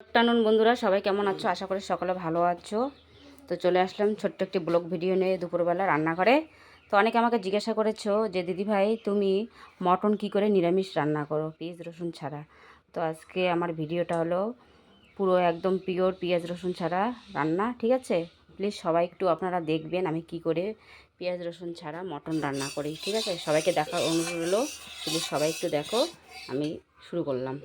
Afternoon বন্ধুরা, সবাই কেমন আছো? আশা করি সকালে ভালো আছো। তো চলে আসলাম ছোট্ট একটি ব্লগ ভিডিও নিয়ে দুপুরবেলা রান্না করে তো অনেকে আমাকে জিজ্ঞাসা করেছ যে, দিদি ভাই, তুমি মটন কি করে নিরামিষ রান্না করো? পেঁয়াজ, রসুন ছাড়া। তো আজকে আমার ভিডিওটা হলো পুরো একদম পিওর পেঁয়াজ, রসুন ছাড়া রান্না, ঠিক আছে? প্লিজ সবাই একটু আপনারা দেখবেন আমি কি করে পেঁয়াজ, রসুন ছাড়া মটন রান্না করি, ঠিক আছে? সবাইকে দেখার অনুরোধ হলো প্লিজ সবাই একটু দেখো, আমি শুরু করলাম।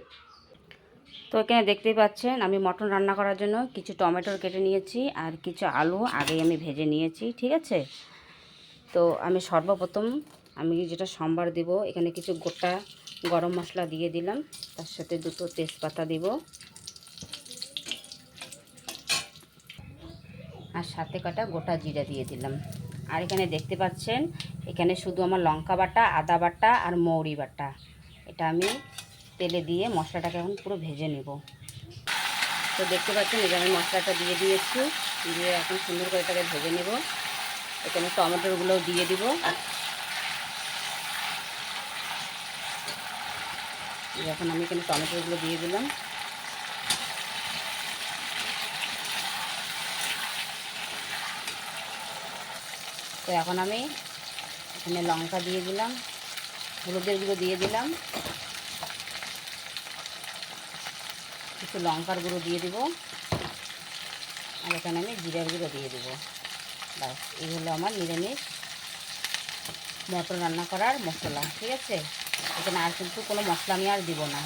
তো এখানে দেখতেই পাচ্ছেন, আমি মটন রান্না করার জন্য কিছু টমেটো কেটে নিয়েছি আর কিছু আলু, আগেই আমি ভেজে নিয়েছি, ঠিক আছে? তো আমি সর্বপ্রথম আমি যেটা সম্বার দিব, এখানে কিছু গোটা গরম মশলা দিয়ে দিলাম, তার সাথে দুটো তেজপাতা দিব। আর সাথে কাটা গোটা জিরা দিয়ে দিলাম। আর এখানে দেখতে পাচ্ছেন, এখানে শুধু আমার লঙ্কা বাটা, আদা বাটা আর মৌরি বাটা। এটা আমি তেলে দিয়ে মশলাটাকে এখন পুরো ভেজে নেব। তো দেখতে পাচ্ছেন এখানে আমি মশলাটা দিয়ে দিয়েছি। দিয়ে এখন সুন্দর করে এটাকে ভেজে নেব। এখানে টমেটোগুলোও দিয়ে দিব। এখন আমি এখানে টমেটোগুলো দিয়ে দিলাম। তো এখন আমি এখানে লঙ্কা দিয়ে দিলাম, হলুদের গুঁড়ো দিয়ে দিলাম। কিছু লঙ্কার গুঁড়ো দিয়ে দেবো। আর এখানে আমি জিরার গুঁড়ো দিয়ে দেবো। ব্যাস, এই হলো আমার নিরামিষ মটন রান্না করার মশলা, ঠিক আছে? এখানে আর কিন্তু কোনো মশলা আমি আর দিব না।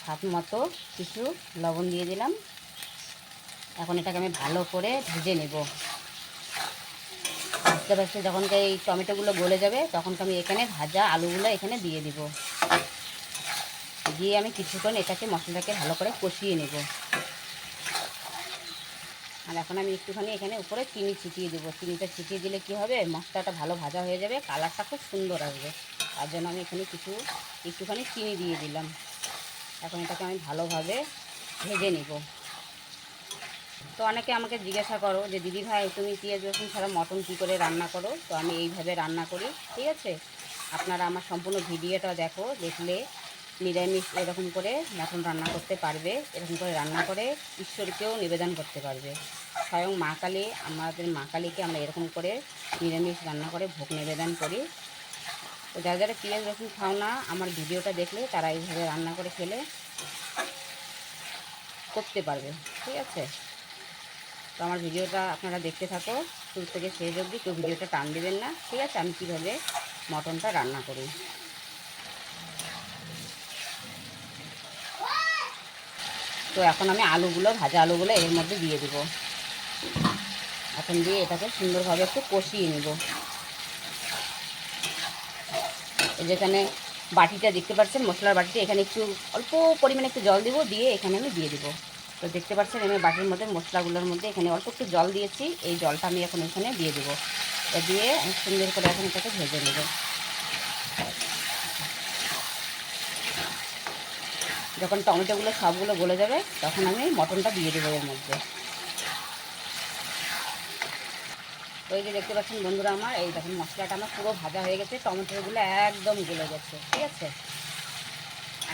স্বাদ মতো কিছু লবণ দিয়ে দিলাম। এখন এটাকে আমি ভালো করে ভেজে নেব। আস্তে আস্তে যখন এই টমেটোগুলো গলে যাবে, তখন আমি এখানে ভাজা আলুগুলো এখানে দিয়ে দিব। দিয়ে আমি কিছুক্ষণ এটাকে মশলাটাকে ভালো করে কষিয়ে নেব। আর এখন আমি একটুখানি এখানে উপরে চিনি ছিটিয়ে দেবো। চিনিটা ছিটিয়ে দিলে কি হবে? মশলাটা ভালো ভাজা হয়ে যাবে, কালারটা খুব সুন্দর আসবে। তার জন্য আমি এখানে কিছু, একটুখানি চিনি দিয়ে দিলাম। এখন এটাকে আমি ভালোভাবে ভেজে নেব। তো অনেকে আমাকে জিজ্ঞাসা করো যে, দিদি ভাই, তুমি পেঁয়াজ, রসুন ছাড়া মটন কী করে রান্না করো? তো আমি এইভাবে রান্না করি, ঠিক আছে? আপনারা আমার সম্পূর্ণ ভিডিওটা দেখো, দেখলে নিরামিষ এরকম করে মটন রান্না করতে পারবে, এরকম করে রান্না করে ঈশ্বরকেও নিবেদন করতে পারবে। স্বয়ং মা কালী, আমাদের মা কালীকে আমরা এরকম করে নিরামিষ রান্না করে ভোগ নিবেদন করি। তো যারা যারা পেঁয়াজ, রসুন খাও না, আমার ভিডিওটা দেখলে তারা এইভাবে রান্না করে খেলে করতে পারবে, ঠিক আছে? তো আমার ভিডিওটা আপনারা দেখতে থাকো, শুরু থেকে শেষ অবধি কেউ ভিডিওটা টান দেবেন না, ঠিক আছে? আমি কীভাবে মটনটা রান্না করি। তো এখন আমি আলুগুলো, ভাজা আলুগুলো এর মধ্যে দিয়ে দিব। এখন দিয়ে এটাকে সুন্দরভাবে একটু কষিয়ে নেব। যেখানে বাটিটা দেখতে পাচ্ছেন, মশলার বাটিটা, এখানে একটু অল্প পরিমাণে একটু জল দিব, দিয়ে এখানে আমি দিয়ে দিব। তো দেখতে পাচ্ছেন, আমি বাটির মধ্যে, মশলাগুলোর মধ্যে এখানে অল্প একটু জল দিয়েছি, এই জলটা আমি এখন এখানে দিয়ে দেবো। দিয়ে সুন্দর করে এখন এটাকে ভেজে নেব। যখন টমেটোগুলো সবগুলো গলে যাবে, তখন আমি মটনটা দিয়ে দেবো এর মধ্যে। এই যে দেখতে পাচ্ছেন বন্ধুরা আমার, এই দেখুন মশলাটা আমার পুরো ভাজা হয়ে গেছে, টমেটোগুলো একদম গলে গেছে ঠিক আছে?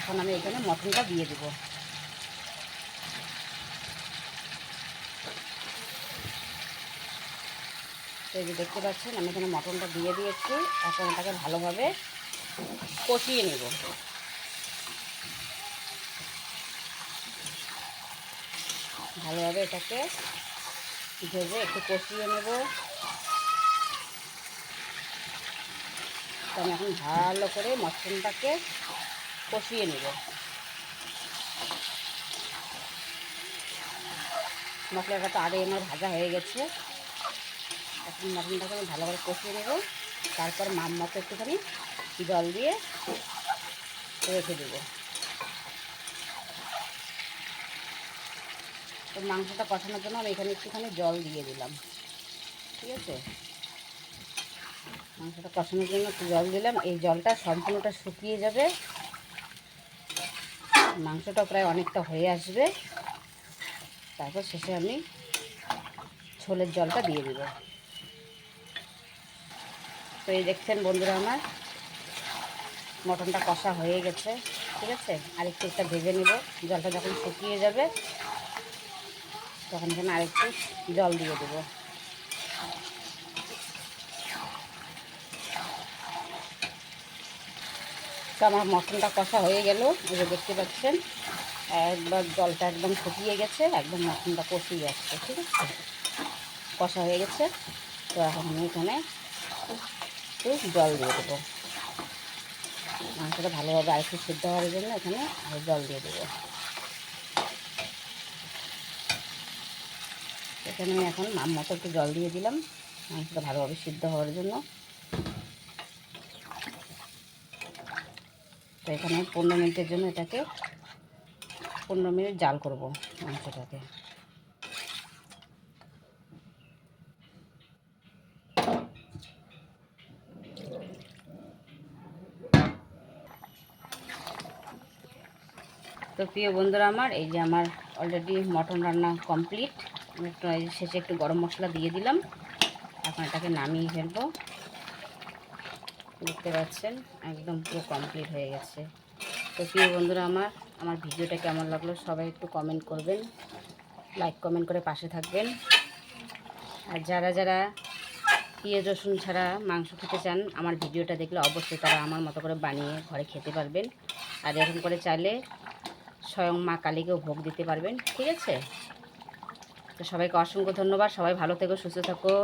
এখন আমি এখানে মটনটা দিয়ে দেবো। তো এই যে দেখতে পাচ্ছেন, আমি এখানে মটনটা দিয়ে দিয়েছি, এখন এটাকে ভালোভাবে কষিয়ে নেব। ভালোভাবে এটাকে ভেজে একটু কষিয়ে নেব। আমি এখন ভালো করে মটনটাকে কষিয়ে নেব। মশলাটা তো আগে আমার ভাজা হয়ে গেছে। এখন মটনটাকে আমি ভালো করে কষিয়ে নেব। তারপর মাম মতো একটুখানি জল দিয়ে রেখে দেবো। তো মাংসটা কষানোর জন্য আমি এখানে একটুখানি জল দিয়ে দিলাম। ঠিক আছে? মাংসটা কষানোর জন্য একটু জল দিলাম। এই জলটা সম্পূর্ণটা শুকিয়ে যাবে। মাংসটা প্রায় অনেকটা হয়ে আসবে। তারপর শেষে আমি ছোলের জলটা দিয়ে দিব। তো এই দেখছেন বন্ধুরা আমার, মটনটা কষা হয়ে গেছে। ঠিক আছে? আর একটু একটা ভেজে নেব। জলটা যখন শুকিয়ে যাবে তখন এখানে আরেকটু জল দিয়ে দেবো। তো আমার মটনটা কষা হয়ে গেল যে দেখতে পাচ্ছেন, একবার জলটা একদম শুকিয়ে গেছে, একদম মটনটা কষিয়ে যাচ্ছে, ঠিক আছে? কষা হয়ে গেছে, তো এখন আমি এখানে একটু জল দিয়ে দেবো। মাংসটা ভালোভাবে আরেকটু সিদ্ধ হওয়ার জন্য এখানে জল দিয়ে দেবো। এখানে আমি এখন মাম মতো একটু জল দিয়ে দিলাম। মাংসটা ভালোভাবে সিদ্ধ হওয়ার জন্য। তো এখানে পনেরো মিনিটের জন্য এটাকে পনেরো মিনিট জাল করব মাংসটাকে। তো প্রিয় বন্ধুরা আমার, এই যে আমার অলরেডি মটন রান্না কমপ্লিট একটু শেষে একটু গরম মশলা দিয়ে দিলাম। এখন এটাকে নামিয়ে ফেলব। দেখতে পাচ্ছেন, একদম পুরো কমপ্লিট হয়ে গেছে। তো প্রিয় বন্ধুরা আমার আমার ভিডিওটা কেমন লাগল সবাই একটু কমেন্ট করবেন। লাইক কমেন্ট করে পাশে থাকবেন। আর যারা যারা পেঁয়াজ, রসুন ছাড়া মাংস খেতে চান, আমার ভিডিওটা দেখলে অবশ্যই তারা আমার মতো করে বানিয়ে ঘরে খেতে পারবেন। আর এরকম করে চাইলে স্বয়ং মা কালীকেও ভোগ দিতে পারবেন। ঠিক আছে? তো সবাইকে অসংখ্য ধন্যবাদ। সবাই ভালো থেকো সুস্থ থাকো।